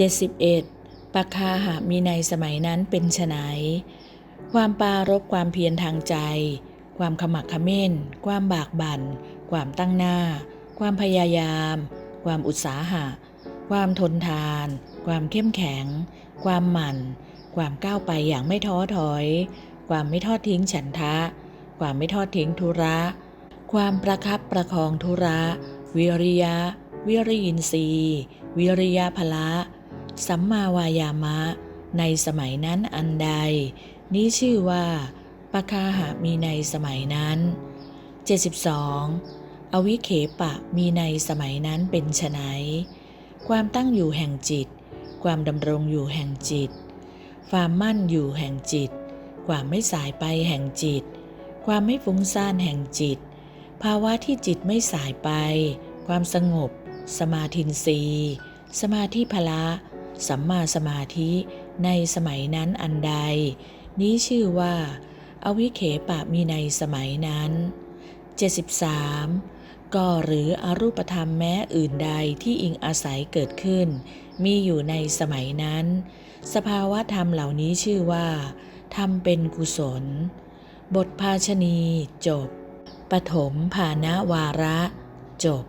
71ปคาหามีในสมัยนั้นเป็นไฉนความปารบความเพียรทางใจ ความขมักขม้น ความบากบั่น ความตั้งหน้า ความพยายาม ความอุตสาหะ ความทนทาน ความเข้มแข็ง ความหมั่น ความก้าวไปอย่างไม่ท้อถอย ความไม่ทอดทิ้งฉันทะ ความไม่ทอดทิ้งธุระ ความประคับประคองธุระ วิริยะ วิริยินทรีย์ วิริยะพละ สัมมาวายามะ ในสมัยนั้นอันใด นี้ชื่อว่าปคาหะมีในสมัยนั้น 72 อวิเคปะมีในสมัยนั้นเป็นไฉนความตั้งอยู่แห่งจิต ความดำรงอยู่แห่งจิต ความมั่นอยู่แห่งจิต ความไม่สายไปแห่งจิต ความไม่ฟุ้งซ่านแห่งจิต ภาวะที่จิตไม่สายไป ความสงบ สมาธินีสมาธิพละ สัมมาสมาธิในสมัยนั้นอันใด นี้ชื่อว่า อวิเคปะมีในสมัยนั้น 73 ก็หรืออรูปธรรมแม้อื่นใดที่อิงอาศัยเกิดขึ้น มีอยู่ในสมัยนั้น สภาวะธรรมเหล่านี้ชื่อว่าธรรมเป็นกุศล บทภาชณีจบ ปฐมภาณวาระ จบ